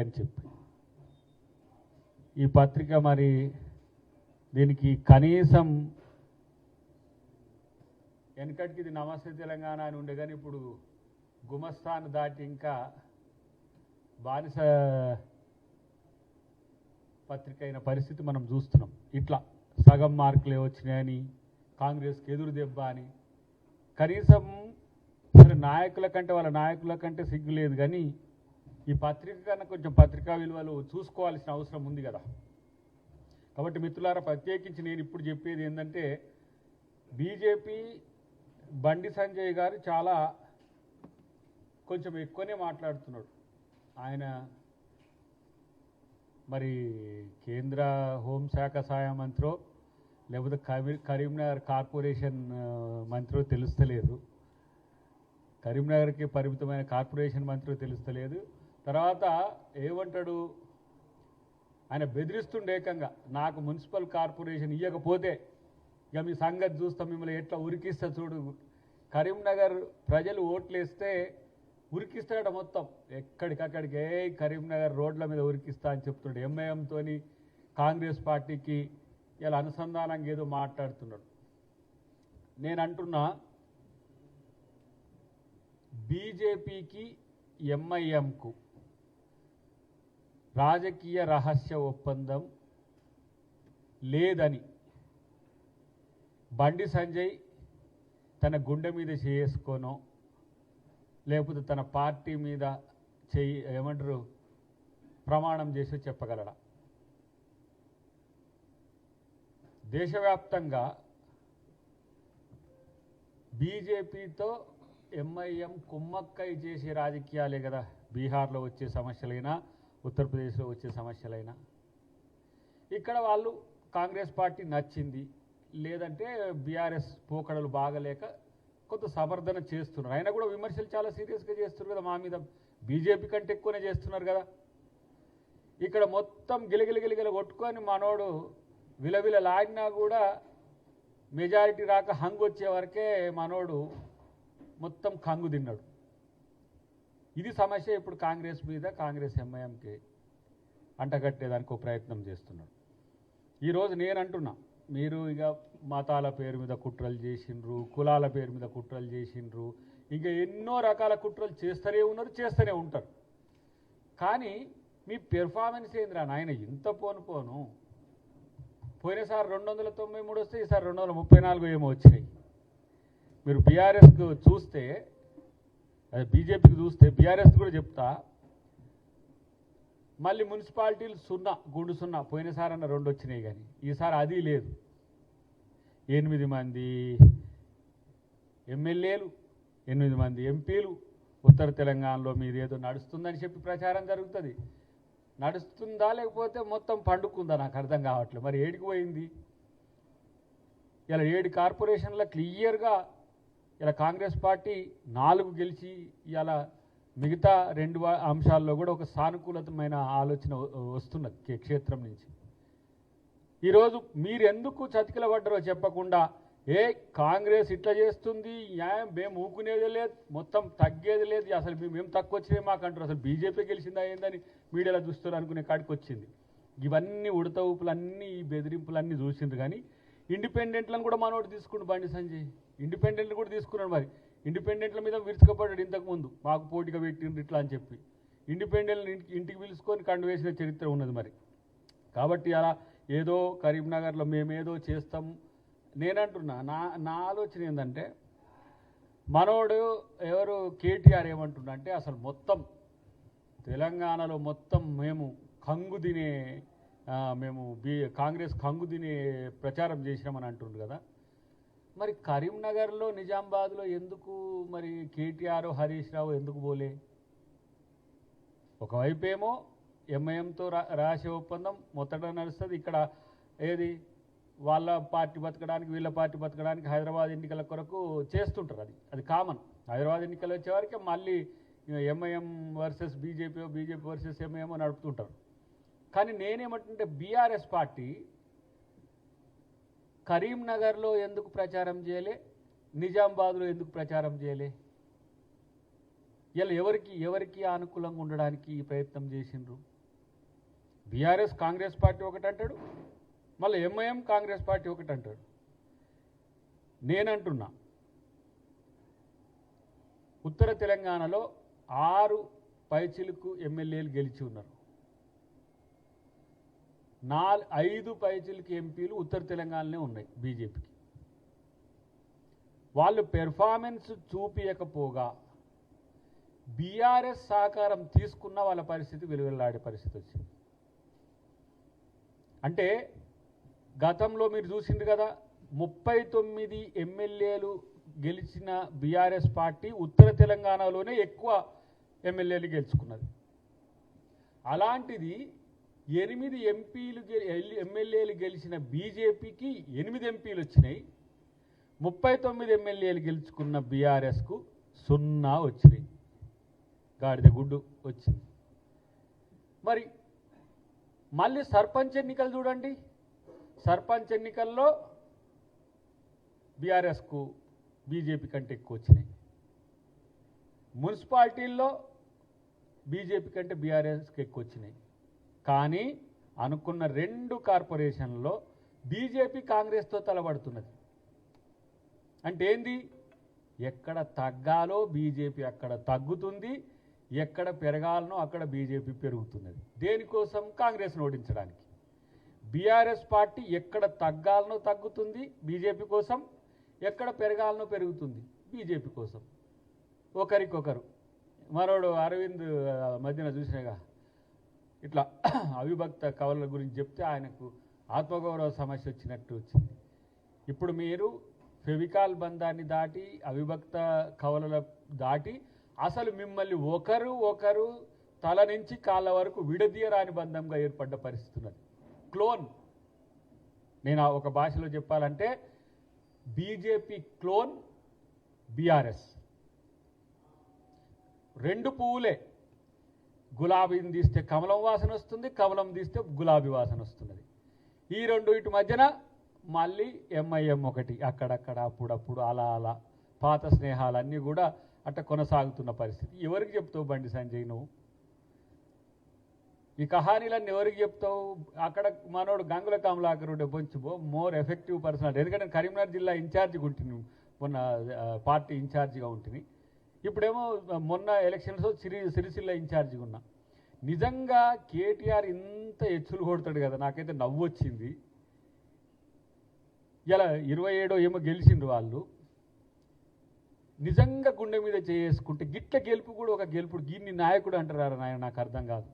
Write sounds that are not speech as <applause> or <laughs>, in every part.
అని చెప్పి. ఈ పత్రిక మరి దీనికి కనీసం వెనకటికి ఇది నమస్తే తెలంగాణ అని ఉండే కానీ ఇప్పుడు గుమస్థాన్ దాటి ఇంకా బానిస పత్రిక అయిన పరిస్థితి మనం చూస్తున్నాం. ఇట్లా సగం మార్కులే వచ్చినాయని కాంగ్రెస్కి ఎదురు దెబ్బ అని. కనీసం సరే నాయకుల కంటే వాళ్ళ నాయకుల కంటే సిగ్గు లేదు కానీ ఈ పత్రిక కన్నా కొంచెం పత్రికా విలువలు చూసుకోవాల్సిన అవసరం ఉంది కదా. కాబట్టి మిత్రులారా ప్రత్యేకించి నేను ఇప్పుడు చెప్పేది ఏంటంటే బీజేపీ బండి సంజయ్ గారు చాలా కొంచెం ఎక్కువనే మాట్లాడుతున్నాడు. ఆయన మరి కేంద్ర హోంశాఖ సహాయ మంత్రో లేకపోతే కరీ కరీంనగర్ కార్పొరేషన్ మంత్రో తెలుస్తలేదు. కరీంనగర్కి పరిమితమైన కార్పొరేషన్ మంత్రి తెలుస్తలేదు. తర్వాత ఏమంటాడు? ఆయన బెదిరిస్తుండే ఏకంగా నాకు మున్సిపల్ కార్పొరేషన్ ఇవ్వకపోతే ఇక మీ సంగతి చూస్తాం మిమ్మల్ని ఎట్లా ఉరికిస్తా చూడు. కరీంనగర్ ప్రజలు ఓట్లేస్తే ఉరికిస్తాడట మొత్తం. ఎక్కడికక్కడికి ఏ కరీంనగర్ రోడ్ల మీద ఉరికిస్తా అని చెప్తున్నాడు ఎంఐఎంతో కాంగ్రెస్ పార్టీకి ఇలా అనుసంధానంగా ఏదో మాట్లాడుతున్నాడు. నేను అంటున్నా బీజేపీకి ఎంఐఎంకు రాజకీయ రహస్య ఒప్పందం లేదని బండి సంజయ్ తన గుండె మీద చేసుకోనో లేకపోతే తన పార్టీ మీద చెయ్యి ఏమంటారు ప్రమాణం చేసి చెప్పగలడా? దేశవ్యాప్తంగా బీజేపీతో ఎంఐఎం కుమ్మక్కై చేసే రాజకీయాలే కదా బీహార్లో వచ్చే సమస్యలైనా ఉత్తరప్రదేశ్లో వచ్చే సమస్యలైనా. ఇక్కడ వాళ్ళు కాంగ్రెస్ పార్టీ నచ్చింది లేదంటే బీఆర్ఎస్ పోకడలు బాగలేక కొంత సమర్థన చేస్తున్నారు. అయినా కూడా విమర్శలు చాలా సీరియస్గా చేస్తున్నారు కదా మా మీద బీజేపీ కంటే ఎక్కువనే చేస్తున్నారు కదా. ఇక్కడ మొత్తం గిలగిల కొట్టుకొని మనోడు విలవిల లాడినా కూడా మెజారిటీ రాక హంగు వచ్చే వరకే మనోడు మొత్తం కంగు తిన్నాడు. ఇది సమస్య ఇప్పుడు కాంగ్రెస్ మీద కాంగ్రెస్ ఎంఐఎంకి అంటగట్టేదానికి ఒక ప్రయత్నం చేస్తున్నాడు. ఈరోజు నేను అంటున్నా మీరు ఇక మతాల పేరు మీద కుట్రలు చేసిండ్రు కులాల పేరు మీద కుట్రలు చేసిండ్రు ఇంకా ఎన్నో రకాల కుట్రలు చేస్తూనే ఉన్నారు చేస్తూనే ఉంటారు. కానీ మీ పెర్ఫార్మెన్స్ ఏందిరా నాయన ఇంత పోను పోను. పోయినసారి రెండు వందల తొంభై మూడు వస్తే ఈసారి రెండు వందల ముప్పై నాలుగు ఏమో వచ్చినాయి. మీరు బీఆర్ఎస్కు చూస్తే బీజేపీకి చూస్తే బీఆర్ఎస్ కూడా చెప్తా. మళ్ళీ మున్సిపాలిటీలు సున్నా గుండు సున్నా పోయినసారి అన్న రెండు వచ్చినాయి కానీ ఈసారి అది లేదు. ఎనిమిది మంది ఎమ్మెల్యేలు ఎనిమిది మంది ఎంపీలు ఉత్తర తెలంగాణలో మీది ఏదో నడుస్తుందని చెప్పి ప్రచారం జరుగుతుంది. నడుస్తుందా లేకపోతే మొత్తం పండుకుందా? నాకు అర్థం కావట్లేదు. మరి ఏడికి పోయింది? ఇలా ఏడు కార్పొరేషన్ల క్లియర్గా ఇలా కాంగ్రెస్ పార్టీ నాలుగు గెలిచి ఇలా మిగతా రెండు అంశాల్లో కూడా ఒక సానుకూలతమైన ఆలోచన వ- వస్తున్నది క్షేత్రం నుంచి. ఈరోజు మీరెందుకు చతికిల పడ్డారో చెప్పకుండా ఏ కాంగ్రెస్ ఇట్లా చేస్తుంది న్యాయం మేము ఊకునేది లేదు మొత్తం తగ్గేది లేదు అసలు మేము తక్కువ వచ్చినాయి మాకు అంటారు అసలు బీజేపీ గెలిచిందా ఏందని మీడియాలో చూస్తారు అనుకునే కాడికి వచ్చింది ఇవన్నీ ఉడత ఊపులన్నీ ఈ బెదిరింపులన్నీ చూసిండ్రు కానీ ఇండిపెండెంట్లను కూడా మనోడు తీసుకుండు బండి సంజయ్. ఇండిపెండెంట్లు కూడా తీసుకున్నాడు మరి. ఇండిపెండెంట్ల మీద విరుచుకపడ్డాడు ఇంతకుముందు మాకు పోటీగా పెట్టిండ్రు ఇట్లా అని చెప్పి. ఇండిపెండెంట్ ఇంటికి పిలుచుకొని కండు వేసిన చరిత్ర ఉన్నది మరి. కాబట్టి అలా ఏదో కరీంనగర్లో మేమేదో చేస్తాం. నేనంటున్నా నా నా ఆలోచన ఏంటంటే మనోడు ఎవరు కేటీఆర్ ఏమంటున్నా అంటే అసలు మొత్తం తెలంగాణలో మొత్తం మేము కంగు తినే మేము బీ కాంగ్రెస్ కంగు తినే ప్రచారం చేసినామని అంటుండ్రు కదా. మరి కరీంనగర్లో నిజామాబాద్లో ఎందుకు మరి కేటీఆర్ హరీష్ రావు ఎందుకు పోలే? ఒకవైపు ఏమో ఎంఐఎంతో రా రాసే ఒప్పందం మొత్తట నడుస్తుంది. ఇక్కడ ఏది? వాళ్ళ పార్టీ బతకడానికి వీళ్ళ పార్టీ బతకడానికి హైదరాబాద్ ఎన్నికల కొరకు చేస్తుంటారు అది. అది కామన్. హైదరాబాద్ ఎన్నికలు వచ్చేవారికి మళ్ళీ MIM versus BJP BJP versus MIM నడుపుతుంటారు. కానీ నేనేమంటుంటే బీఆర్ఎస్ పార్టీ కరీంనగర్లో ఎందుకు ప్రచారం చేయలే? నిజామాబాద్లో ఎందుకు ప్రచారం చేయలే? ఇలా ఎవరికి ఎవరికి అనుకూలంగా ఉండడానికి ఈ ప్రయత్నం చేసిండ్రు? బీఆర్ఎస్ కాంగ్రెస్ పార్టీ ఒకటి అంటాడు మళ్ళీ ఎంఐఎం కాంగ్రెస్ పార్టీ ఒకటి అంటాడు నేనంటున్నా ఉత్తర తెలంగాణలో ఆరు పైచిలుకు ఎమ్మెల్యేలు గెలిచి ఉన్నారు. నాలుగు ఐదు పైచిలకి ఎంపీలు ఉత్తర తెలంగాణలోనే ఉన్నాయి బీజేపీకి. వాళ్ళు పెర్ఫార్మెన్స్ చూపించకపోగా బీఆర్ఎస్ సహకారం తీసుకున్న వాళ్ళ పరిస్థితి వెలువెల్లాడే పరిస్థితి వచ్చింది. అంటే గతంలో మీరు చూసింది కదా ముప్పై తొమ్మిది ఎమ్మెల్యేలు గెలిచిన బీఆర్ఎస్ పార్టీ ఉత్తర తెలంగాణలోనే ఎక్కువ ఎమ్మెల్యేలు గెలుచుకున్నది. అలాంటిది ఎనిమిది ఎంపీలు ఎల్- ఎమ్మెల్యేలు గెలిచిన బీజేపీకి ఎనిమిది ఎంపీలు వచ్చినాయి. ముప్పై తొమ్మిది ఎమ్మెల్యేలు గెలుచుకున్న బీఆర్ఎస్కు సున్నా వచ్చినాయి. గాడిద గుడ్డు వచ్చింది. మరి మళ్ళీ సర్పంచ్ ఎన్నికలు చూడండి. సర్పంచ్ ఎన్నికల్లో బీఆర్ఎస్కు బీజేపీ కంటే ఎక్కువ వచ్చినాయి. మున్సిపాలిటీల్లో బీజేపీ కంటే బీఆర్ఎస్కి ఎక్కువ వచ్చినాయి. కానీ అనుకున్న రెండు కార్పొరేషన్లో బీజేపీ కాంగ్రెస్తో తలబడుతున్నది అంటే ఏంది? ఎక్కడ తగ్గాలో బీజేపీ అక్కడ తగ్గుతుంది ఎక్కడ పెరగాలనో అక్కడ బీజేపీ పెరుగుతున్నది. దేనికోసం? కాంగ్రెస్ను ఓడించడానికి. బీఆర్ఎస్ పార్టీ ఎక్కడ తగ్గాలనో తగ్గుతుంది బీజేపీ కోసం. ఎక్కడ పెరగాలనో పెరుగుతుంది బీజేపీ కోసం. ఒకరికొకరు. మరోడు అరవింద్ మధ్యన చూసినాగా ఇట్లా <clears throat> అవిభక్త కవుల గురించి చెప్తే ఆయనకు ఆత్మగౌరవ సమస్య వచ్చినట్టు వచ్చింది. ఇప్పుడు మీరు ఫెవికాల్ బంధాన్ని దాటి అవిభక్త కవలల దాటి అసలు మిమ్మల్ని ఒకరు ఒకరు తల నుంచి కాళ్ళ వరకు విడదీయరాని బంధంగా ఏర్పడ్డ పరిస్థితి ఉన్నది క్లోన్. నేను ఆ ఒక భాషలో చెప్పాలంటే బీజేపీ క్లోన్ బీఆర్ఎస్. రెండు పువ్వులే. గులాబీని తీస్తే కమలం వాసన వస్తుంది కమలం తీస్తే గులాబీ వాసన వస్తున్నది. ఈ రెండు ఇటు మధ్యన మళ్ళీ ఎంఐఎం ఒకటి అక్కడక్కడ అప్పుడప్పుడు అలా అలా పాత స్నేహాలన్నీ కూడా అట్ట కొనసాగుతున్న పరిస్థితి. ఎవరికి చెప్తావు బండి సంజయ్ నువ్వు? ఈ కహానీలన్నీ ఎవరికి చెప్తావు? అక్కడ మనోడు గంగుల కమలాకరుడు బొంచుబో మోర్ ఎఫెక్టివ్ పర్సనాలిటీ ఎందుకంటే కరీంనగర్ జిల్లా ఇన్ఛార్జిగా ఉంటుంది మొన్న పార్టీ ఇన్ఛార్జిగా ఉంటుంది ఇప్పుడేమో మొన్న ఎలక్షన్స్ సిరి సిరిసిల్ల ఇన్ఛార్జిగా ఉన్నా. నిజంగా కేటీఆర్ ఇంత ఎచ్చులు కొడతాడు కదా నాకైతే నవ్వు వచ్చింది ఇలా ఇరవై ఏడో ఏమో గెలిచిండ్రు వాళ్ళు. నిజంగా గుండె మీద చేసుకుంటే గిట్ల గెలుపు కూడా ఒక గెలుపుడు గిన్ని నాయకుడు అంటారా నాయన? నాకు అర్థం కాదు.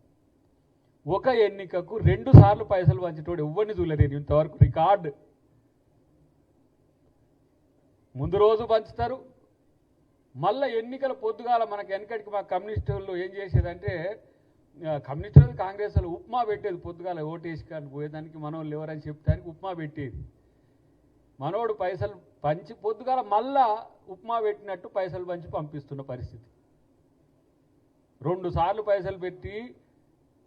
ఒక ఎన్నికకు రెండు సార్లు పైసలు పంచేటోడు ఎవరిని చూడలేదు ఇంతవరకు. రికార్డ్. ముందు రోజు పంచుతారు మళ్ళా ఎన్నికల పొద్దుగాల మనకి వెనకటికి మా కమ్యూనిస్టులు ఏం చేసేదంటే కమ్యూనిస్టులు కాంగ్రెస్ వాళ్ళు ఉప్మా పెట్టేది పొద్దుగాల ఓటేసి కానీ పోయేదానికి మనోళ్ళు ఎవరని చెప్తానికి ఉప్మా పెట్టేది. మనోడు పైసలు పంచి పొద్దుగాల మళ్ళా ఉప్మా పెట్టినట్టు పైసలు పంచి పంపిస్తున్న పరిస్థితి. రెండు సార్లు పైసలు పెట్టి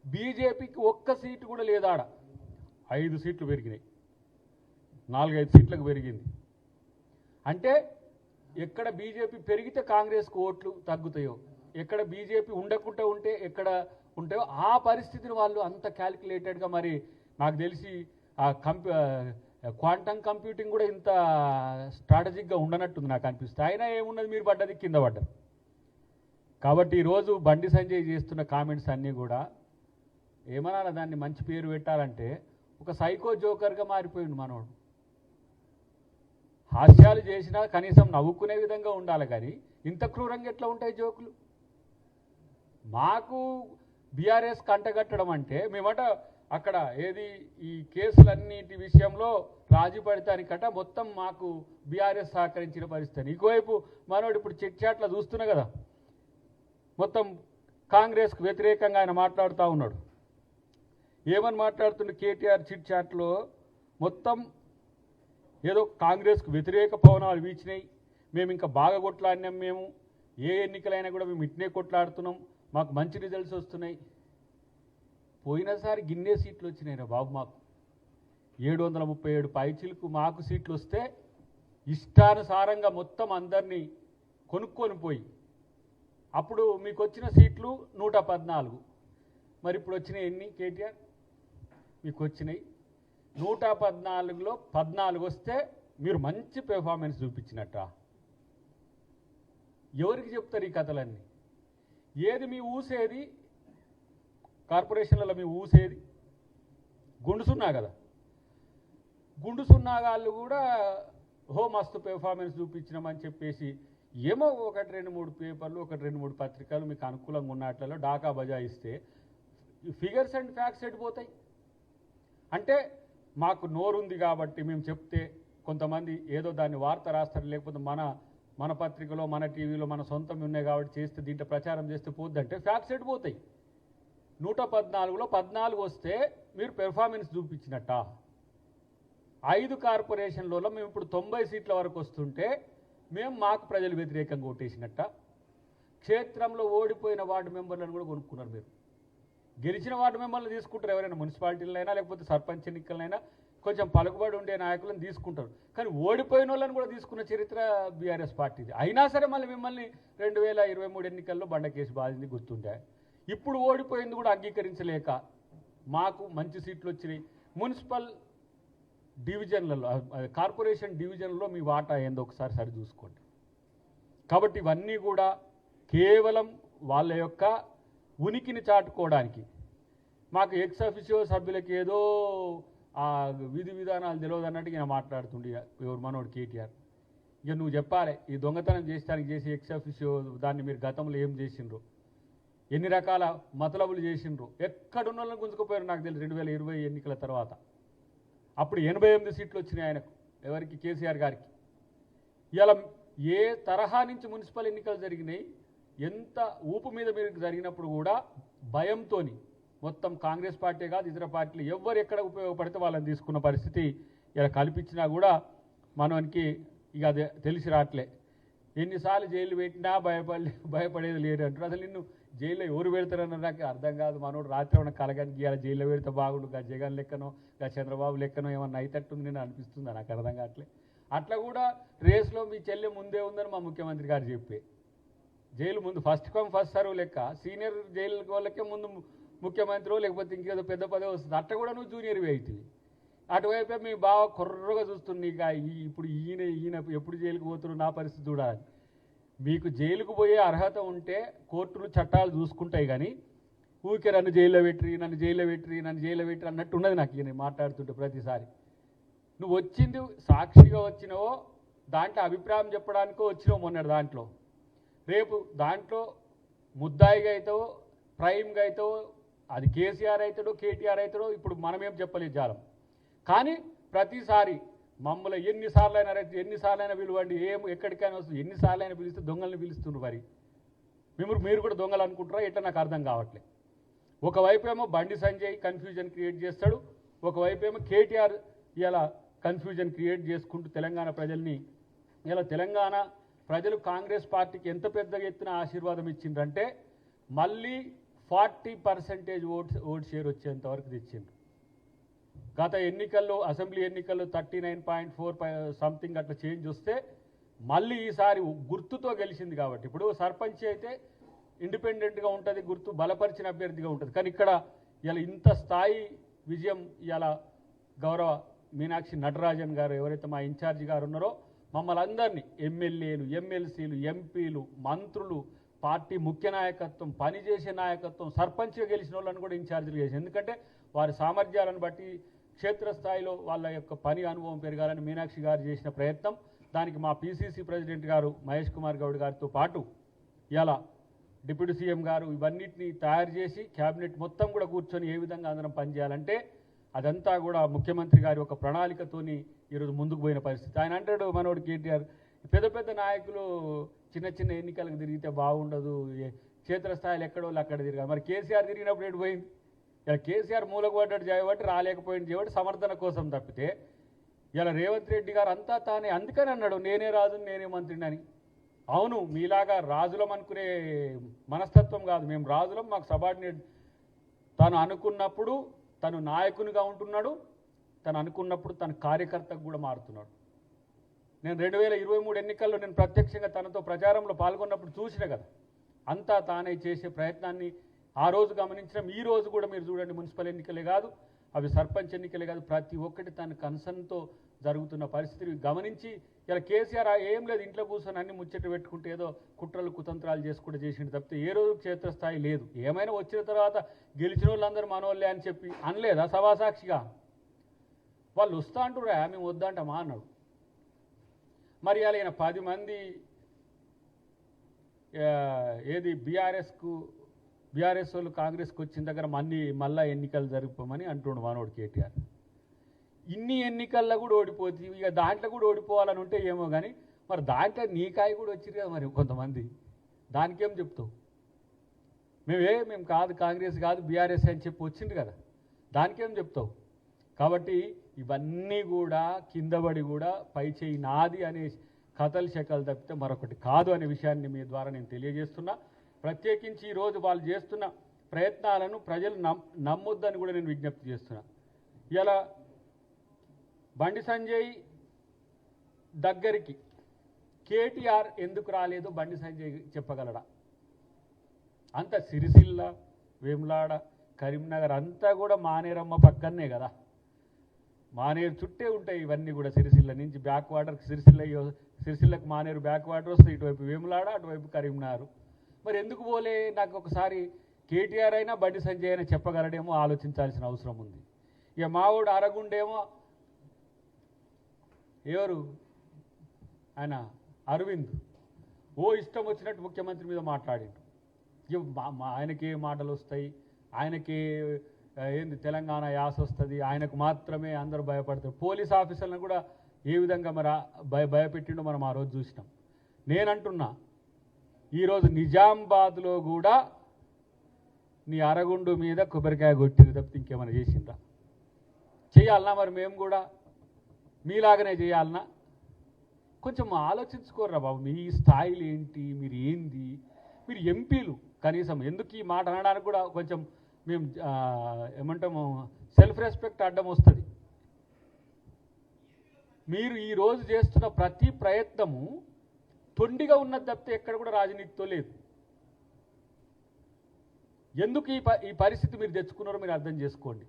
బీజేపీకి ఒక్క సీటు కూడా లేదాడ. ఐదు సీట్లు పెరిగినాయి. నాలుగైదు సీట్లకు పెరిగింది. అంటే ఎక్కడ బీజేపీ పెరిగితే కాంగ్రెస్కు ఓట్లు తగ్గుతాయో ఎక్కడ బీజేపీ ఉండకుండా ఉంటే ఎక్కడ ఉంటాయో ఆ పరిస్థితిని వాళ్ళు అంత క్యాలిక్యులేటెడ్గా మరి నాకు తెలిసి ఆ కంప్యూ క్వాంటమ్ కంప్యూటింగ్ కూడా ఇంత స్ట్రాటజిక్గా ఉండనట్టుంది నాకు అనిపిస్తుంది. అయినా ఏమున్నది మీరు పడ్డది కింద పడ్డది కాబట్టి ఈరోజు బండి సంజయ్ చేస్తున్న కామెంట్స్ అన్నీ కూడా ఏమనాలి దాన్ని మంచి పేరు పెట్టాలంటే ఒక సైకో జోకర్గా మారిపోయింది మనోడు. హాస్యాలు చేసినా కనీసం నవ్వుకునే విధంగా ఉండాలి కానీ ఇంత క్రూరంగా ఎట్లా ఉంటాయి జోకులు? మాకు బీఆర్ఎస్ కంటగట్టడం అంటే మేమట అక్కడ ఏది ఈ కేసులన్నిటి విషయంలో రాజీ పడటానికట మొత్తం మాకు బీఆర్ఎస్ సహకరించిన పరిస్థితి. ఇంకోవైపు మనోడు ఇప్పుడు చిట్ చాట్ల చూస్తున్నా కదా. మొత్తం కాంగ్రెస్కు వ్యతిరేకంగా ఆయన మాట్లాడుతూ ఉన్నాడు. ఏమని మాట్లాడుతుండే కేటీఆర్ చిట్చాట్లో మొత్తం ఏదో కాంగ్రెస్కు వ్యతిరేక పవనాలు వీచినాయి. మేము ఇంకా బాగా కొట్లాడినాం మేము. ఏ ఎన్నికలైనా కూడా మేము ఇట్నే కొట్లాడుతున్నాం. మాకు మంచి రిజల్ట్స్ వస్తున్నాయి. పోయినసారి గిన్నె సీట్లు వచ్చినాయిరా బాబు మాకు. ఏడు వందల ముప్పై ఏడు పైచీలకు మాకు సీట్లు వస్తే ఇష్టానుసారంగా మొత్తం అందరినీ కొనుక్కొని పోయి. అప్పుడు మీకు వచ్చిన సీట్లు నూట పద్నాలుగు. మరి ఇప్పుడు వచ్చినాయి ఎన్ని కేటీఆర్? మీకు వచ్చినాయి నూట పద్నాలుగులో పద్నాలుగు వస్తే మీరు మంచి పెర్ఫార్మెన్స్ చూపించినట్ట. ఎవరికి చెప్తారు ఈ కథలన్నీ? ఏది మీ ఊసేది? కార్పొరేషన్లలో మీ ఊసేది? గుండుసున్నా కదా. గుండుసున్నా వాళ్ళు కూడా హో మస్తు పెర్ఫార్మెన్స్ చూపించినామని చెప్పేసి ఏమో ఒకటి రెండు మూడు పేపర్లు ఒకటి రెండు మూడు పత్రికలు మీకు అనుకూలంగా ఉన్నట్లలో డాకా బజాయిస్తే ఫిగర్స్ అండ్ ఫ్యాక్ట్స్ ఎడిపోతాయి అంటే మాకు నోరుంది కాబట్టి మేము చెప్తే కొంతమంది ఏదో దాన్ని వార్త రాస్తారు లేకపోతే మన మన పత్రికలో మన టీవీలో మన సొంతం ఉన్నాయి కాబట్టి చేస్తే దీంట్లో ప్రచారం చేస్తే పోద్దంటే ఫ్యాక్ట్స్ ఎడిపోతాయి నూట పద్నాలుగులో పద్నాలుగు వస్తే మీరు పెర్ఫార్మెన్స్ చూపించినట్ట? ఐదు కార్పొరేషన్లలో మేము ఇప్పుడు తొంభై సీట్ల వరకు వస్తుంటే మేము మాకు ప్రజలు వ్యతిరేకంగా ఓటేసినట్ట? క్షేత్రంలో ఓడిపోయిన వార్డు మెంబర్లను కూడా కొనుక్కున్నారు మీరు. గెలిచిన వార్డు మిమ్మల్ని తీసుకుంటారు ఎవరైనా మున్సిపాలిటీలైనా లేకపోతే సర్పంచ్ ఎన్నికలైనా కొంచెం పలుకుబడి ఉండే నాయకులను తీసుకుంటారు. కానీ ఓడిపోయిన వాళ్ళని కూడా తీసుకున్న చరిత్ర బీఆర్ఎస్ పార్టీది. అయినా సరే మళ్ళీ మిమ్మల్ని రెండు వేల ఇరవై మూడు ఎన్నికల్లో బండ కేసు బాధింది గుర్తుండే. ఇప్పుడు ఓడిపోయింది కూడా అంగీకరించలేక మాకు మంచి సీట్లు వచ్చినాయి. మున్సిపల్ డివిజన్లలో కార్పొరేషన్ డివిజన్లో మీ వాటా ఏందో ఒకసారి సరి చూసుకోండి. కాబట్టి ఇవన్నీ కూడా కేవలం వాళ్ళ యొక్క ఉనికిని చాటుకోవడానికి. మాకు ఎక్స్ అఫిషియో సభ్యులకి ఏదో ఆ విధి విధానాలు తెలియదు అన్నట్టు ఈయన మాట్లాడుతుండే ఎవరు మనోడు కేటీఆర్. ఇక నువ్వు చెప్పాలి ఈ దొంగతనం చేసడానికి చేసి ఎక్స్ అఫిషియో దాన్ని మీరు గతంలో ఏం చేసిండ్రు? ఎన్ని రకాల మతలబులు చేసిండ్రు? ఎక్కడున్న వాళ్ళని గుంజుకుపోయారు నాకు తెలియదు రెండు వేల ఇరవై ఎన్నికల తర్వాత. అప్పుడు ఎనభై ఎనిమిది సీట్లు వచ్చినాయి ఆయనకు ఎవరికి? కేసీఆర్ గారికి. ఇలా ఏ తరహా నుంచి మున్సిపల్ ఎన్నికలు జరిగినాయి ఎంత ఊపు మీద మీరు జరిగినప్పుడు కూడా భయంతోని మొత్తం కాంగ్రెస్ పార్టీ కాదు ఇతర పార్టీలు ఎవరు ఎక్కడ ఉపయోగపడితే వాళ్ళని తీసుకున్న పరిస్థితి ఇలా కల్పించినా కూడా మనకి ఇక అదే తెలిసి రావట్లే. ఎన్నిసార్లు జైలు పెట్టినా భయపడి భయపడేది లేరు అంటారు. అసలు నిన్ను జైల్లో ఎవరు పెడతారన్న నాకు అర్థం కాదు. మనోడు రాత్రి ఉన్న కలగానికి ఇవాళ జైల్లో పెడితే బాగుండు. గా జగన్ లెక్కనో గా చంద్రబాబు లెక్కనో ఏమన్నా అయితట్టుంది నేను అనిపిస్తుంది? నాకు అర్థం కావట్లే. అట్లా కూడా రేస్లో మీ చెల్లె ముందే ఉందని మా ముఖ్యమంత్రి గారు చెప్పే. జైలు ముందు ఫస్ట్ కమ్ ఫస్ట్ సర్వ్ లెక్క. సీనియర్ జైలు వాళ్ళకే ముందు ముఖ్యమంత్రి లేకపోతే ఇంకేదో పెద్ద పదవి వస్తుంది. అట్ట కూడా నువ్వు జూనియర్వి అవుతుంది అటువైపే మీ బావ కుర్రగా చూస్తుంది ఇక ఈ ఇప్పుడు ఈయన ఈయన ఎప్పుడు జైలుకు పోతున్నారు నా పరిస్థితి చూడాలి. మీకు జైలుకు పోయే అర్హత ఉంటే కోర్టులు చట్టాలు చూసుకుంటాయి కానీ ఊరికే నన్ను జైల్లో పెట్టిరి నన్ను జైల్లో పెట్టిరి నన్ను జైల్లో పెట్టి అన్నట్టు ఉన్నది నాకు ఈయన మాట్లాడుతుంటే ప్రతిసారి. నువ్వు వచ్చింది సాక్షిగా వచ్చినవో దాంట్లో అభిప్రాయం చెప్పడానికో వచ్చినావు మొన్నటి దాంట్లో. రేపు దాంట్లో ముద్దాయిగా అవుతావో ప్రైమ్గా అవుతావో అది కేసీఆర్ అవుతాడో కేటీఆర్ అవుతాడో ఇప్పుడు మనమేం చెప్పలేదు జాలం. కానీ ప్రతిసారి మమ్మల్ని ఎన్నిసార్లు అయినా రైతు ఎన్నిసార్లు అయినా పిలవండి ఏం ఎక్కడికైనా వస్తుంది ఎన్నిసార్లు అయినా పిలిస్తే దొంగల్ని పిలుస్తుండ్రు మరి. మిమ్మల్ని మీరు కూడా దొంగలు అనుకుంటారా ఎట్లా నాకు అర్థం కావట్లేదు. ఒకవైపు ఏమో బండి సంజయ్ కన్ఫ్యూజన్ క్రియేట్ చేస్తాడు ఒకవైపు ఏమో కేటీఆర్ ఇలా కన్ఫ్యూజన్ క్రియేట్ చేసుకుంటూ తెలంగాణ ప్రజల్ని ఇలా తెలంగాణ ప్రజలు కాంగ్రెస్ పార్టీకి ఎంత పెద్ద ఎత్తున ఆశీర్వాదం ఇచ్చిండ్రంటే మళ్ళీ forty percentage vote vote share వచ్చేంత వరకు తెచ్చిండ్రు. గత ఎన్నికల్లో అసెంబ్లీ ఎన్నికల్లో thirty nine point four something అట్లా చేంజ్ వస్తే మళ్ళీ ఈసారి గుర్తుతో గెలిచింది కాబట్టి. ఇప్పుడు సర్పంచ్ అయితే ఇండిపెండెంట్గా ఉంటుంది గుర్తు బలపరిచిన అభ్యర్థిగా ఉంటుంది. కానీ ఇక్కడ ఇలా ఇంత స్థాయి విజయం ఇలా గౌరవ మీనాక్షి నటరాజన్ గారు ఎవరైతే మా ఇన్ఛార్జి గారు ఉన్నారో మమ్మల్ని అందరినీ ఎమ్మెల్యేలు ఎమ్మెల్సీలు ఎంపీలు మంత్రులు పార్టీ ముఖ్య నాయకత్వం పనిచేసే నాయకత్వం సర్పంచ్గా గెలిచిన వాళ్ళని కూడా ఇన్ఛార్జీలు చేసి ఎందుకంటే వారి సామర్థ్యాలను బట్టి క్షేత్రస్థాయిలో వాళ్ళ యొక్క పని అనుభవం పెరగాలని మీనాక్షి గారు చేసిన ప్రయత్నం. దానికి మా పిసిసి ప్రెసిడెంట్ గారు మహేష్ కుమార్ గౌడ్ గారితో పాటు ఇలా డిప్యూటీ సీఎం గారు ఇవన్నిటిని తయారు చేసి క్యాబినెట్ మొత్తం కూడా కూర్చొని ఏ విధంగా అందరం పనిచేయాలంటే అదంతా కూడా ముఖ్యమంత్రి గారి ఒక ప్రణాళికతోని ఈరోజు ముందుకు పోయిన పరిస్థితి. ఆయన అంటాడు మనోడు కేటీఆర్ పెద్ద పెద్ద నాయకులు చిన్న చిన్న ఎన్నికలకు తిరిగితే బాగుండదు క్షేత్ర క్షేత్రస్థాయిలో ఎక్కడో వాళ్ళు అక్కడ తిరిగారు మరి కేసీఆర్ తిరిగినప్పుడు ఎటు పోయింది? ఇలా కేసీఆర్ మూలకు పడ్డాడు చేయబట్టి రాలేకపోయింది చేయబట్టి సమర్థన కోసం తప్పితే ఇలా రేవంత్ రెడ్డి గారు అంతా తానే అందుకని అన్నాడు నేనే రాజు నేనే మంత్రిని అని. అవును మీలాగా రాజులం అనుకునే మనస్తత్వం కాదు. మేము రాజులం మాకు సబార్డినేట్. తాను అనుకున్నప్పుడు తను నాయకునిగా ఉంటున్నాడు తను అనుకున్నప్పుడు తన కార్యకర్తకు కూడా మారుతున్నాడు. నేను రెండు వేల ఇరవై మూడు ఎన్నికల్లో నేను ప్రత్యక్షంగా తనతో ప్రచారంలో పాల్గొన్నప్పుడు చూసిన కదా అంతా తానే చేసే ప్రయత్నాన్ని ఆ రోజు గమనించడం ఈ రోజు కూడా మీరు చూడండి మున్సిపల్ ఎన్నికలే కాదు అవి సర్పంచ్ ఎన్నికలే కాదు ప్రతి ఒక్కటి తన కన్సర్న్తో జరుగుతున్న పరిస్థితిని గమనించి ఇలా కేసీఆర్ ఏం లేదు ఇంట్లో కూర్చొని అన్ని ముచ్చట పెట్టుకుంటే ఏదో కుట్రలు కుతంత్రాలు చేసుకుంటూ చేసిండు తప్పితే ఏ రోజు క్షేత్రస్థాయి లేదు. ఏమైనా వచ్చిన తర్వాత గెలిచిన వాళ్ళందరూ మనోళ్ళే అని చెప్పి అనలేదా సభాసాక్షిగా? వాళ్ళు వస్తా అంటురా మేము వద్దంటామా అన్నాడు. మరి అలా ఈయన పది మంది ఏది బీఆర్ఎస్కు బీఆర్ఎస్ వాళ్ళు కాంగ్రెస్కి వచ్చిన దగ్గర మళ్ళీ మళ్ళా ఎన్నికలు జరుపుకోమని అంటుండు మనోడు కేటీఆర్. ఇన్ని ఎన్నికల్లో కూడా ఓడిపోతుంది ఇక దాంట్లో కూడా ఓడిపోవాలని ఉంటే ఏమో కానీ మరి దాంట్లో నీకాయ కూడా వచ్చింది కదా మరి కొంతమంది. దానికేం చెప్తావు? మేమే మేము కాదు కాంగ్రెస్ కాదు బీఆర్ఎస్ అని చెప్పి వచ్చింది కదా. దానికేం చెప్తావు? కాబట్టి ఇవన్నీ కూడా కిందబడి కూడా పై చేయి నాది అనే కథలు శకలు తప్పితే మరొకటి కాదు అనే విషయాన్ని మీ ద్వారా నేను తెలియజేస్తున్నా. ప్రత్యేకించి ఈరోజు వాళ్ళు చేస్తున్న ప్రయత్నాలను ప్రజలు నమ్ నమ్మొద్దని కూడా నేను విజ్ఞప్తి చేస్తున్నా. ఇలా బండి సంజయ్ దగ్గరికి. కేటీఆర్ ఎందుకు రాలేదు? బండి సంజయ్ చెప్పగలడా? అంత సిరిసిల్ల వేములాడ కరీంనగర్ అంతా కూడా మానేరమ్మ పక్కనే కదా. మానేరు చుట్టే ఉంటాయి ఇవన్నీ కూడా సిరిసిల్ల నుంచి బ్యాక్ వాటర్ సిరిసిల్ల సిరిసిల్లకు మానేరు బ్యాక్ వాటర్ వస్తే ఇటువైపు వేములాడ అటువైపు కరీంనగర్. మరి ఎందుకు పోలే? నాకు ఒకసారి కేటీఆర్ అయినా బండి సంజయ్ అయినా చెప్పగలడేమో ఆలోచించాల్సిన అవసరం ఉంది. ఇక మావోడు అరగుండేమో ఎవరు? ఆయన అరవింద్. ఓ ఇష్టం వచ్చినట్టు ముఖ్యమంత్రి మీద మాట్లాడిండు. ఆయనకే ఆయనకి ఏ మాటలు వస్తాయి ఆయనకి ఏంది తెలంగాణ యాస వస్తుంది ఆయనకు మాత్రమే అందరూ భయపడతారు. పోలీస్ ఆఫీసర్లను కూడా ఏ విధంగా మరి భయ భయపెట్టిండో మనం ఆ రోజు చూసినాం. నేనంటున్నా ఈరోజు నిజామాబాద్లో కూడా నీ అరగుండు మీద కొబ్బరికాయ కొట్టింది తప్పితే ఇంకేమైనా చేసిండ్రా? చేయాలన్నా మరి మేము కూడా? మీలాగనే చేయాలనా? కొంచెం ఆలోచించుకోర్రా బాబు మీ స్థాయిలు ఏంటి మీరు ఏంది? మీరు ఎంపీలు కనీసం ఎందుకు ఈ మాట అనడానికి కూడా కొంచెం మేము ఏమంటాము సెల్ఫ్ రెస్పెక్ట్ అడ్డం వస్తుంది. మీరు ఈరోజు చేస్తున్న ప్రతి ప్రయత్నము తొండిగా ఉన్నది తప్పితే ఎక్కడ కూడా రాజనీతితో లేదు. ఎందుకు ఈ ప ఈ పరిస్థితి మీరు తెచ్చుకున్నారో మీరు అర్థం చేసుకోండి.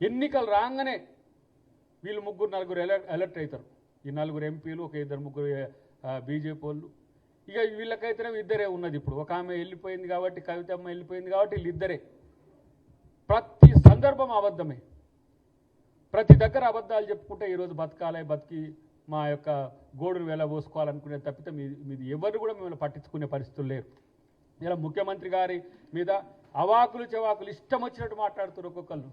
ఎన్నికలు రాగానే వీళ్ళు ముగ్గురు నలుగురు ఎలర్ట్ అలర్ట్ అవుతారు. ఈ నలుగురు ఎంపీలు ఒక ఇద్దరు ముగ్గురు బీజేపీ వాళ్ళు ఇక వీళ్ళకైతేనే ఇద్దరే ఉన్నది ఇప్పుడు. ఒక ఆమె వెళ్ళిపోయింది కాబట్టి కవితమ్మ వెళ్ళిపోయింది కాబట్టి వీళ్ళిద్దరే ప్రతి సందర్భం అబద్ధమే. ప్రతి దగ్గర అబద్ధాలు చెప్పుకుంటే ఈరోజు బతకాలి బతికి మా యొక్క గోడును వెళ్ళబోసుకోవాలనుకునే తప్పితే మీ మీది ఎవరు కూడా మిమ్మల్ని పట్టించుకునే పరిస్థితులు లేరు. ఇలా ముఖ్యమంత్రి గారి మీద అవాకులు చెవాకులు ఇష్టం వచ్చినట్టు మాట్లాడుతున్నారు ఒక్కొక్కళ్ళు.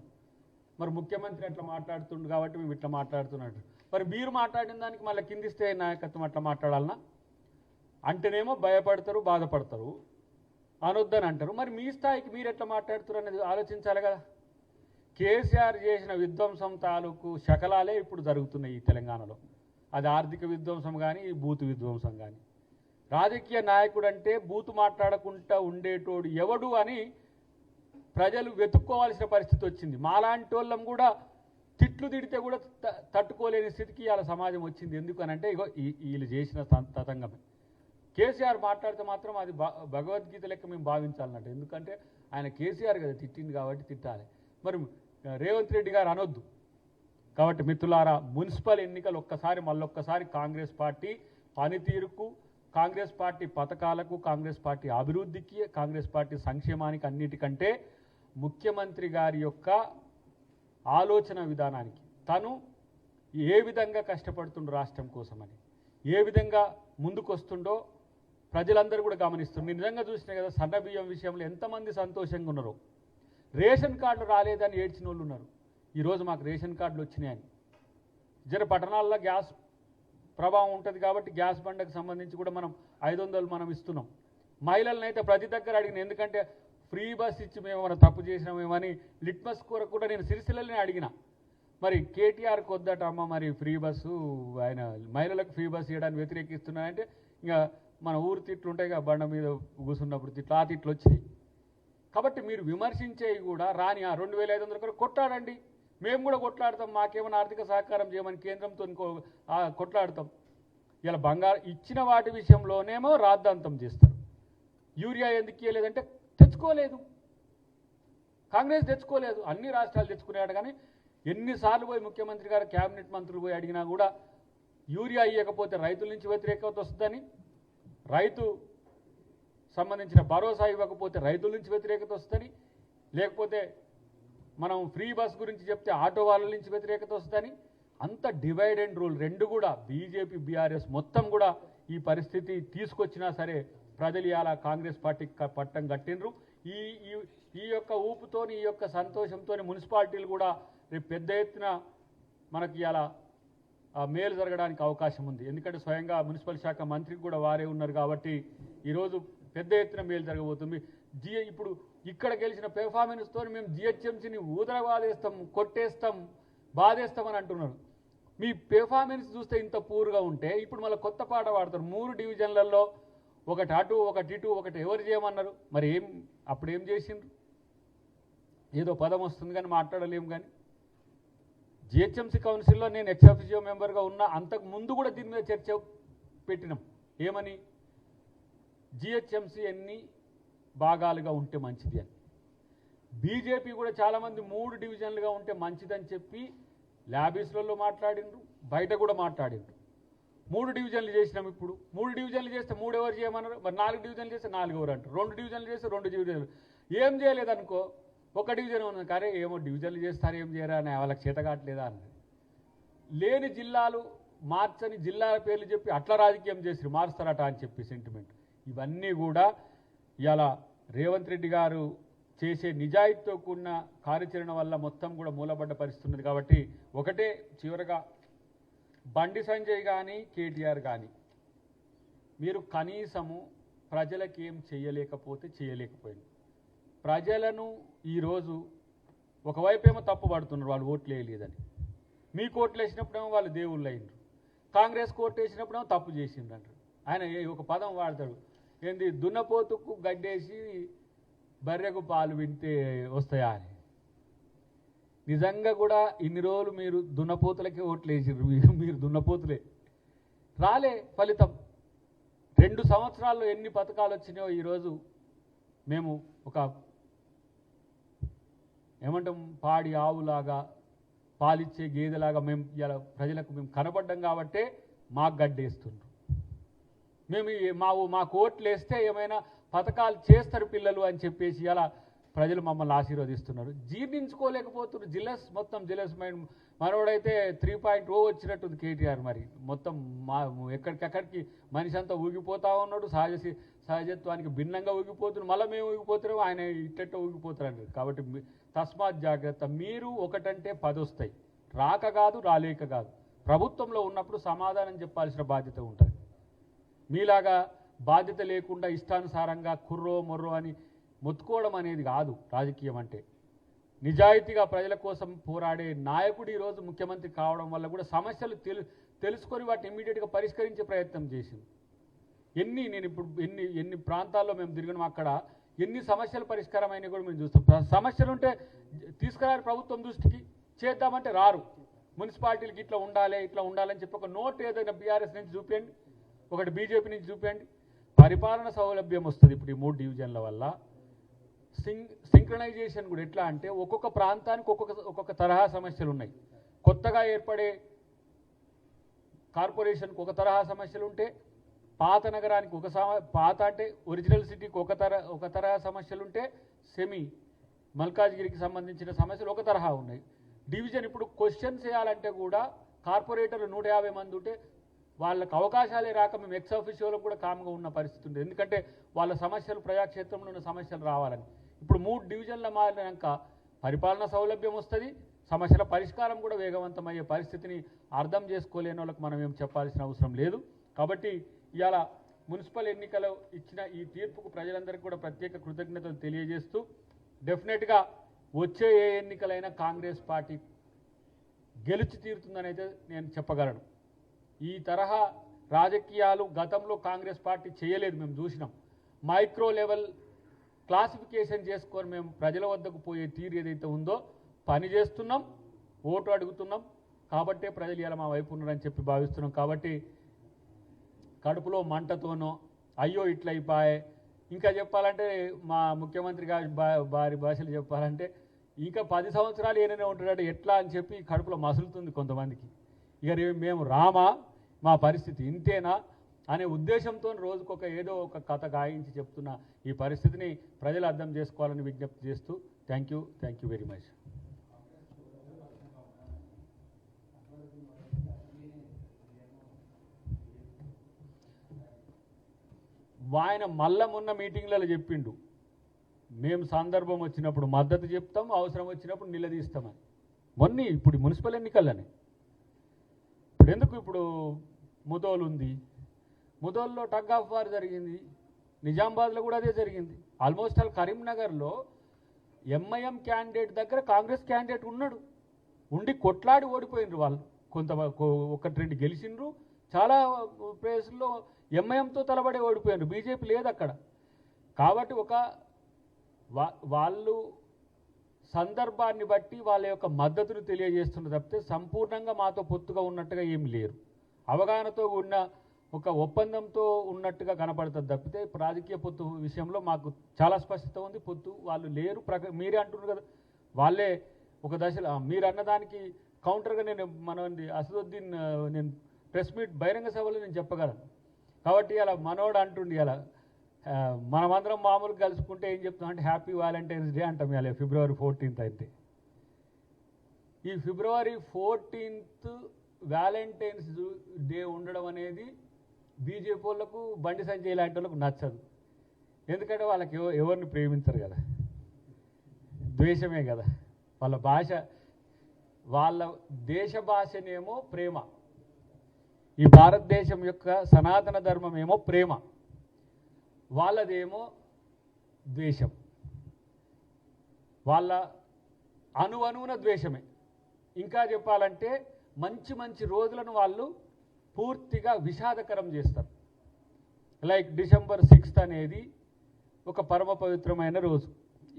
మరి ముఖ్యమంత్రి అట్లా మాట్లాడుతుండు కాబట్టి మేము ఇట్లా మాట్లాడుతున్నట్టు మరి మీరు మాట్లాడిన దానికి మళ్ళీ కిందిస్తే నాయకత్వం అట్లా మాట్లాడాలనా? అంటేనేమో భయపడతారు బాధపడతారు. అనొద్దని అంటారు. మరి మీ స్థాయికి మీరు ఎట్లా మాట్లాడుతారు అనేది ఆలోచించాలి కదా. కేసీఆర్ చేసిన విధ్వంసం తాలూకు శకలాలే ఇప్పుడు జరుగుతున్నాయి ఈ తెలంగాణలో. అది ఆర్థిక విధ్వంసం కానీ బూతు విధ్వంసం కానీ రాజకీయ నాయకుడు అంటే బూతు మాట్లాడకుండా ఉండేటోడు ఎవడు అని ప్రజలు వెతుక్కోవాల్సిన పరిస్థితి వచ్చింది. మాలాంటి వాళ్ళం కూడా తిట్లు తిడితే కూడా త- తట్టుకోలేని స్థితికి ఇవాళ సమాజం వచ్చింది. ఎందుకనంటే ఇగో ఈ- వీళ్ళు చేసిన తతంగమే. కేసీఆర్ మాట్లాడితే మాత్రం అది భగవద్గీత లెక్క మేము భావించాలన్నట్టు. ఎందుకంటే ఆయన కేసీఆర్ కదా తిట్టింది కాబట్టి తిట్టాలి. మరి రేవంత్ రెడ్డి గారు అనొద్దు. కాబట్టి మిత్రులారా మున్సిపల్ ఎన్నికలు ఒక్కసారి మళ్ళొక్కసారి కాంగ్రెస్ పార్టీ పనితీరుకు కాంగ్రెస్ పార్టీ పథకాలకు కాంగ్రెస్ పార్టీ అభివృద్ధికి కాంగ్రెస్ పార్టీ సంక్షేమానికి అన్నిటికంటే ముఖ్యమంత్రి గారి యొక్క ఆలోచన విధానానికి. తను ఏ విధంగా కష్టపడుతుండో రాష్ట్రం కోసమని ఏ విధంగా ముందుకొస్తుండో ప్రజలందరూ కూడా గమనిస్తుంది నిజంగా చూసిన కదా సన్న బియ్యం విషయంలో ఎంతమంది సంతోషంగా ఉన్నారో. రేషన్ కార్డులు రాలేదని ఏడ్చిన వాళ్ళు ఉన్నారు. ఈరోజు మాకు రేషన్ కార్డులు వచ్చినాయని. జర పట్టణాల్లో గ్యాస్ ప్రభావం ఉంటుంది కాబట్టి గ్యాస్ బండకు సంబంధించి కూడా మనం ఐదు వందలు మనం ఇస్తున్నాం. మహిళలను అయితే ప్రతి దగ్గర అడిగిన ఎందుకంటే ఫ్రీ బస్ ఇచ్చి మేము ఏమైనా తప్పు చేసినామేమని లిట్మస్ కూర కూడా నేను సిరిసిల్లని అడిగిన. మరి కేటీఆర్ కొద్దట అమ్మ మరి ఫ్రీ బస్సు ఆయన మహిళలకు ఫ్రీ బస్ ఇవ్వడానికి వ్యతిరేకిస్తున్నాయంటే ఇంకా మన ఊరు తిట్లు ఉంటాయి కదా బండ మీద కూసున్నప్పుడు తిట్లు ఆ తిట్లు వచ్చాయి కాబట్టి మీరు విమర్శించేవి కూడా రాని ఆ రెండు వేల ఐదు వందల కూడా కొట్లాడండి. మేము కూడా కొట్లాడతాం మాకేమైనా ఆర్థిక సహకారం చేయమని కేంద్రంతో కొట్లాడతాం. ఇలా బంగారు ఇచ్చిన వాటి విషయంలోనేమో రాద్ధాంతం చేస్తారు. యూరియా ఎందుకు ఇవ్వలేదంటే తెచ్చుకోలేదు. కాంగ్రెస్ తెచ్చుకోలేదు. అన్ని రాష్ట్రాలు తెచ్చుకునేవాడు కానీ ఎన్నిసార్లు పోయి ముఖ్యమంత్రి గారు కేబినెట్ మంత్రులు పోయి అడిగినా కూడా యూరియా ఇవ్వకపోతే రైతుల నుంచి వ్యతిరేకత వస్తుందని రైతు సంబంధించిన భరోసా ఇవ్వకపోతే రైతుల నుంచి వ్యతిరేకత వస్తుందని లేకపోతే మనం ఫ్రీ బస్ గురించి చెప్తే ఆటో వాళ్ళ నుంచి వ్యతిరేకత వస్తుందని అంత డివైడ్ అండ్ రూల్ రెండు కూడా బీజేపీ బీఆర్ఎస్ మొత్తం కూడా ఈ పరిస్థితి తీసుకొచ్చినా సరే ప్రజలు ఇలా కాంగ్రెస్ పార్టీకి పట్టం కట్టినరు ఈ ఈ- ఈ యొక్క ఊపుతోని ఈ యొక్క సంతోషంతోని మున్సిపాలిటీలు కూడా రేపు పెద్ద ఎత్తున మనకి ఇలా మేలు జరగడానికి అవకాశం ఉంది. ఎందుకంటే స్వయంగా మున్సిపల్ శాఖ మంత్రికి కూడా వారే ఉన్నారు కాబట్టి ఈరోజు పెద్ద ఎత్తున మేలు జరగబోతుంది. జిఏ ఇప్పుడు ఇక్కడ గెలిచిన పెర్ఫార్మెన్స్తో మేము జిహెచ్ఎంసీని ఊదర బాధేస్తాం కొట్టేస్తాం బాధేస్తామని అంటున్నారు. మీ పెర్ఫార్మెన్స్ చూస్తే ఇంత పూర్గా ఉంటే ఇప్పుడు మళ్ళీ కొత్త పాట పాడతారు. మూడు డివిజన్లలో ఒకటి అటు ఒకటి ఇటు ఒకటి ఎవరు చేయమన్నారు? మరి ఏం అప్పుడు ఏం చేసిండ్రు? ఏదో పదం వస్తుంది కానీ మాట్లాడలేము కానీ. జిహెచ్ఎంసీ కౌన్సిల్లో నేను ఎక్స్ఎఫ్జిఓ మెంబర్గా ఉన్నా అంతకు ముందు కూడా దీని మీద చర్చ పెట్టినాం. ఏమని? జిహెచ్ఎంసీ ఎన్ని భాగాలుగా ఉంటే మంచిది అని. బీజేపీ కూడా చాలామంది మూడు డివిజన్లుగా ఉంటే మంచిదని చెప్పి ల్యాబీస్లలో మాట్లాడిండ్రు బయట కూడా మాట్లాడిండ్రు. మూడు డివిజన్లు చేసినాం ఇప్పుడు. మూడు డివిజన్లు చేస్తే మూడు ఎవరు చేయమన్నారు? మరి నాలుగు డివిజన్లు చేస్తే నాలుగు ఎవరు అంటారు? రెండు డివిజన్లు చేస్తే రెండు డివిజన్లు. ఏం చేయలేదనుకో ఒక డివిజన్ ఉన్నది. కానీ ఏమో డివిజన్లు చేస్తారు ఏం చేయరా అని వాళ్ళకి చేత కావట్లేదా అన్నది. లేని జిల్లాలు మార్చని జిల్లాల పేర్లు చెప్పి అట్లా రాజకీయం చేసి మారుస్తారట అని చెప్పి సెంటిమెంట్ ఇవన్నీ కూడా ఇలా రేవంత్ రెడ్డి గారు చేసే నిజాయితీతో కూడిన కార్యాచరణ వల్ల మొత్తం కూడా మూలపడ్డ పరిస్థితి ఉన్నది కాబట్టి ఒకటే చివరగా బండి సంజయ్ కానీ కేటీఆర్ కానీ మీరు కనీసము ప్రజలకి ఏం చేయలేకపోతే చేయలేకపోయింది ప్రజలను ఈరోజు ఒకవైపు ఏమో తప్పు పడుతున్నారు వాళ్ళు ఓట్లు వేయలేదని. మీ కోట్లు వేసినప్పుడేమో వాళ్ళు దేవుళ్ళు అయినరు. కాంగ్రెస్ కోర్టు వేసినప్పుడేమో తప్పు చేసిండ్రు అంటారు ఆయన ఒక పదం వాడతాడు ఏంది దున్నపోతుకు గడ్డేసి బర్రెకు పాలు వింటే వస్తాయా అని. నిజంగా కూడా ఇన్ని రోజులు మీరు దున్నపోతులకే ఓట్లు వేసిర్రు మీరు మీరు దున్నపోతులే. రాలే ఫలితం. రెండు సంవత్సరాల్లో ఎన్ని పథకాలు వచ్చినాయో ఈరోజు మేము ఒక ఏమంటాం పాడి ఆవులాగా పాలిచ్చే గేదెలాగా మేము ఇలా ప్రజలకు మేము కనబడ్డం కాబట్టే మాకు గడ్డేస్తుండ్రు. మేము మా ఊ- మా కోట్లు వేస్తే ఏమైనా పథకాలు చేస్తారు పిల్లలు అని చెప్పేసి అలా ప్రజలు మమ్మల్ని ఆశీర్వదిస్తున్నారు. జీర్ణించుకోలేకపోతున్నారు. జిల్లస్ మొత్తం జిల్లస్ మైండ్ మనోడైతే త్రీ పాయింట్ ఓ వచ్చినట్టుంది కేటీఆర్ మరి. మొత్తం మా ఎక్కడికక్కడికి మనిషి అంతా ఊగిపోతా ఉన్నాడు. సహజ సహజత్వానికి భిన్నంగా ఊగిపోతున్నాడు మళ్ళీ మేము ఊగిపోతున్నాం. ఆయన ఇట్టట్ట ఊగిపోతారండి కాబట్టి తస్మాత్ జాగ్రత్త. మీరు ఒకటంటే పది వస్తాయి రాక కాదు రాలేక కాదు. ప్రభుత్వంలో ఉన్నప్పుడు సమాధానం చెప్పాల్సిన బాధ్యత ఉంటుంది. మీలాగా బాధ్యత లేకుండా ఇష్టానుసారంగా కుర్రో మొర్రో అని మొత్తుకోవడం అనేది కాదు రాజకీయం అంటే. నిజాయితీగా ప్రజల కోసం పోరాడే నాయకుడు ఈరోజు ముఖ్యమంత్రి కావడం వల్ల కూడా సమస్యలు తెలు తెలుసుకొని వాటిని ఇమీడియట్గా పరిష్కరించే ప్రయత్నం చేసింది. ఎన్ని నేను ఇప్పుడు ఎన్ని ఎన్ని ప్రాంతాల్లో మేము తిరిగినాం అక్కడ ఎన్ని సమస్యలు పరిష్కారం అయినా కూడా మేము చూస్తాం. సమస్యలు ఉంటే తీసుకురారు ప్రభుత్వం దృష్టికి చేద్దామంటే రారు. మున్సిపాలిటీలకి ఇట్లా ఉండాలి ఇట్లా ఉండాలని చెప్పి ఒక నోట్ ఏదైనా బీఆర్ఎస్ నుంచి చూపించండి ఒకటి బీజేపీ నుంచి చూపించండి పరిపాలన సౌలభ్యం వస్తుంది ఇప్పుడు ఈ మూడు డివిజన్ల వల్ల. సింక్ సింక్రనైజేషన్ కూడా ఎట్లా అంటే ఒక్కొక్క ప్రాంతానికి ఒక్కొక్క ఒక్కొక్క తరహా సమస్యలు ఉన్నాయి. కొత్తగా ఏర్పడే కార్పొరేషన్కి ఒక తరహా సమస్యలు ఉంటే పాత నగరానికి ఒక సమ పాత అంటే ఒరిజినల్ సిటీకి ఒక తర ఒక తరహా సమస్యలు ఉంటే సెమీ మల్కాజ్గిరికి సంబంధించిన సమస్యలు ఒక తరహా ఉన్నాయి. డివిజన్ ఇప్పుడు క్వశ్చన్స్ చేయాలంటే కూడా కార్పొరేటర్లు నూట యాభై మంది ఉంటే వాళ్ళకి అవకాశాలే రాక మేము ఎక్స్ ఆఫీషియోలకు కూడా కామ్గా ఉన్న పరిస్థితి ఉంది. ఎందుకంటే వాళ్ళ సమస్యలు ప్రజాక్షేత్రంలో ఉన్న సమస్యలు రావాలని. ఇప్పుడు మూడు డివిజన్ల మారినాక పరిపాలన సౌలభ్యం వస్తుంది సమస్యల పరిష్కారం కూడా వేగవంతమయ్యే పరిస్థితిని అర్థం చేసుకోలేని వాళ్ళకి మనం ఏం చెప్పాల్సిన అవసరం లేదు. కాబట్టి ఇవాళ మున్సిపల్ ఎన్నికలు ఇచ్చిన ఈ తీర్పుకు ప్రజలందరికీ కూడా ప్రత్యేక కృతజ్ఞతలు తెలియజేస్తూ డెఫినెట్గా వచ్చే ఏ ఎన్నికలైనా కాంగ్రెస్ పార్టీ గెలిచి తీరుతుందని అయితే నేను చెప్పగలను. ఈ తరహా రాజకీయాలు గతంలో కాంగ్రెస్ పార్టీ చేయలేదు మేము చూసినాం. మైక్రో లెవెల్ క్లాసిఫికేషన్ చేసుకొని మేము ప్రజల వద్దకు పోయే తీరు ఏదైతే ఉందో పని చేస్తున్నాం ఓటు అడుగుతున్నాం. కాబట్టే ప్రజలు ఇలా మా వైపు ఉన్నారని చెప్పి భావిస్తున్నాం. కాబట్టి కడుపులో మంటతోనో అయ్యో ఇట్లా ఇంకా చెప్పాలంటే మా ముఖ్యమంత్రి గారి బా- భాషలు చెప్పాలంటే ఇంకా పది సంవత్సరాలు ఏదైనా ఉంటాడంటే ఎట్లా అని చెప్పి కడుపులో మసులుతుంది కొంతమందికి. ఇక మేము రామా మా పరిస్థితి ఇంతేనా? అనే ఉద్దేశంతో రోజుకొక ఏదో ఒక కథ గాయించి చెప్తున్న ఈ పరిస్థితిని ప్రజలు అర్థం చేసుకోవాలని విజ్ఞప్తి చేస్తూ thank you thank you very much. ఆయన మల్లమున్న మీటింగ్లలో చెప్పిండు మేము సందర్భం వచ్చినప్పుడు మద్దతు చెప్తాం అవసరం వచ్చినప్పుడు నిలదీస్తామని. మొన్న ఇప్పుడు మున్సిపల్ ఎన్నికలని. ఇప్పుడు ఎందుకు ఇప్పుడు ముదోలు ఉంది ముదోల్లో టగ్ ఆఫ్ వార్ జరిగింది. నిజామాబాద్లో కూడా అదే జరిగింది. ఆల్మోస్ట్ ఆల్ కరీంనగర్లో ఎంఐఎం క్యాండిడేట్ దగ్గర కాంగ్రెస్ క్యాండిడేట్ ఉన్నాడు. ఉండి కొట్లాడి ఓడిపోయినరు వాళ్ళు. కొంత ఒకటి రెండు గెలిచిండ్రు చాలా ప్లేసుల్లో ఎంఐఎంతో తలబడి ఓడిపోయినారు. బీజేపీ లేదు అక్కడ. కాబట్టి ఒక వా- వాళ్ళు సందర్భాన్ని బట్టి వాళ్ళ యొక్క మద్దతును తెలియజేస్తున్న తప్పితే సంపూర్ణంగా మాతో పొత్తుగా ఉన్నట్టుగా ఏమి లేరు. అవగాహనతో ఉన్న ఒక ఒప్పందంతో ఉన్నట్టుగా కనపడుతుంది తప్పితే రాజకీయ పొత్తు విషయంలో మాకు చాలా స్పష్టత ఉంది. పొత్తు వాళ్ళు లేరు. ప్రక మీరే అంటున్నారు కదా. వాళ్ళే ఒక దశలో మీరు అన్నదానికి కౌంటర్గా నేను మనది అసదుద్దీన్ నేను ప్రెస్ మీట్ బహిరంగ సభలో నేను చెప్పగలను. కాబట్టి అలా మనోడు అంటుండి అలా మనమందరం మామూలుగా కలుసుకుంటే ఏం చెప్తాం అంటే హ్యాపీ వ్యాలంటైన్స్ డే అంటాం ఇలా ఫిబ్రవరి ఫోర్టీన్త్ అయితే. ఈ ఫిబ్రవరి ఫోర్టీన్త్ వ్యాలంటైన్స్ డే ఉండడం అనేది బీజేపీ వాళ్ళకు బండి సంజయ్ లాంటి వాళ్ళకు నచ్చదు. ఎందుకంటే వాళ్ళకి ఎవరిని ప్రేమించరు కదా. ద్వేషమే కదా. వాళ్ళ భాష వాళ్ళ దేశ భాషనేమో ప్రేమ. ఈ భారతదేశం యొక్క సనాతన ధర్మం ఏమో ప్రేమ. వాళ్ళదేమో ద్వేషం. వాళ్ళ అణు ద్వేషమే. ఇంకా చెప్పాలంటే మంచి మంచి రోజులను వాళ్ళు పూర్తిగా విషాదకరం చేస్తారు. లైక్ డిసెంబర్ సిక్స్త్ అనేది ఒక పరమ పవిత్రమైన రోజు.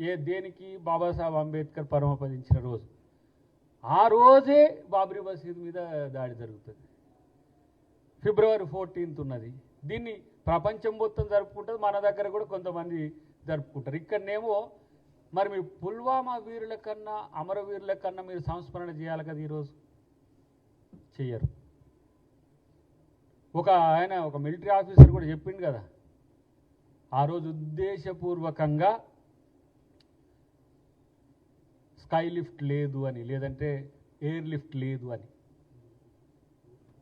ఏ దేనికి? బాబాసాహెబ్ అంబేద్కర్ పరమపదించిన రోజు. ఆ రోజే బాబ్రీ మసీద్ మీద దాడి జరుగుతుంది. ఫిబ్రవరి ఫోర్టీన్త్ ఉన్నది. దీన్ని ప్రపంచం మొత్తం జరుపుకుంటుంది. మన దగ్గర కూడా కొంతమంది జరుపుకుంటారు. ఇక్కడనేమో మరి మీరు పుల్వామా వీరుల కన్నా అమరవీరుల కన్నా మీరు సంస్మరణ చేయాలి కదా ఈరోజు చెయ్యరు. ఒక ఆయన ఒక మిలిటరీ ఆఫీసర్ కూడా చెప్పిండు కదా. ఆ రోజు ఉద్దేశపూర్వకంగా స్కై లిఫ్ట్ లేదు అని లేదంటే ఎయిర్ లిఫ్ట్ లేదు అని.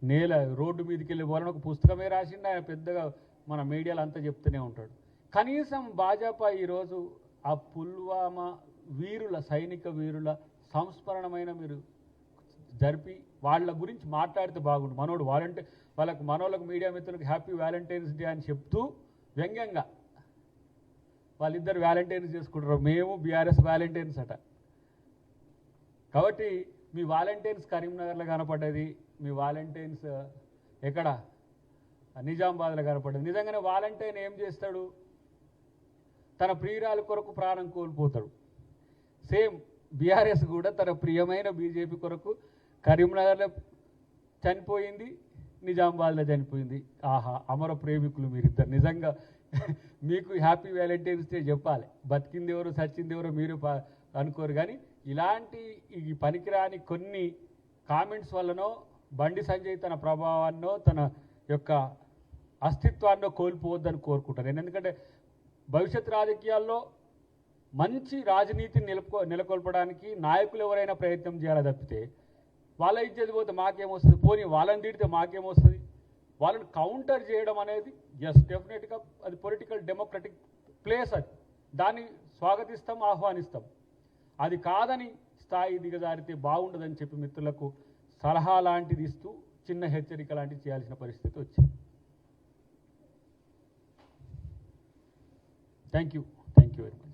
నేల రోడ్డు మీదకి వెళ్ళి పోవాలని ఒక పుస్తకమే రాసిండు ఆయన పెద్దగా మన మీడియాలో అంతా చెప్తూనే ఉంటాడు. కనీసం భాజపా ఈరోజు ఆ పుల్వామా వీరుల సైనిక వీరుల సంస్మరణమైన మీరు జరిపి వాళ్ళ గురించి మాట్లాడితే బాగుండు. మనోడు వాలంటీర్ వాళ్ళకు మనోళ్ళకు మీడియా మిత్రులకు హ్యాపీ వ్యాలంటైన్స్ డే అని చెప్తూ వ్యంగ్యంగా వాళ్ళిద్దరు వ్యాలంటైన్స్ చేసుకుంటారు. మేము బీఆర్ఎస్ వ్యాలంటైన్స్ అట. కాబట్టి మీ వాలంటైన్స్ కరీంనగర్లో కనపడ్డది మీ వాలంటైన్స్ ఎక్కడ? నిజామాబాద్లో కనపడ్డది. నిజంగానే వాలంటైన్ ఏం చేస్తాడు? తన ప్రియురాల కొరకు ప్రాణం కోల్పోతాడు. సేమ్ బీఆర్ఎస్ కూడా తన ప్రియమైన బీజేపీ కొరకు కరీంనగర్లో చనిపోయింది. నిజామాబాద్లో చనిపోయింది. ఆహా అమర ప్రేమికులు మీరిద్దరు. నిజంగా <laughs> మీకు హ్యాపీ వ్యాలంటైన్స్ డే చెప్పాలి. బతికింది ఎవరు సచ్చింది ఎవరో మీరు అనుకోరు. కానీ ఇలాంటి ఈ పనికిరాని కొన్ని కామెంట్స్ వల్లనో బండి సంజయ్ తన ప్రభావాన్నో తన యొక్క అస్తిత్వాన్నో కోల్పోవద్దని కోరుకుంటారు. నేను ఎందుకంటే భవిష్యత్ రాజకీయాల్లో మంచి రాజనీతిని నిలుపుకో నెలకొల్పడానికి నాయకులు ఎవరైనా ప్రయత్నం చేయాలి తప్పితే వాళ్ళ ఇచ్చేది పోతే మాకేమొస్తుంది పోనీ వాళ్ళని తిడితే మాకేమొస్తుంది వాళ్ళని కౌంటర్ చేయడం అనేది ఎస్ డెఫినెట్గా అది పొలిటికల్ డెమోక్రటిక్ ప్లేస్ అది. దాన్ని స్వాగతిస్తాం ఆహ్వానిస్తాం. అది కాదని స్థాయి దిగజారితే బాగుండదని చెప్పి మిత్రులకు సలహా లాంటిది ఇస్తూ చిన్న హెచ్చరిక లాంటివి చేయాల్సిన పరిస్థితి వచ్చింది. Thank you thank you very much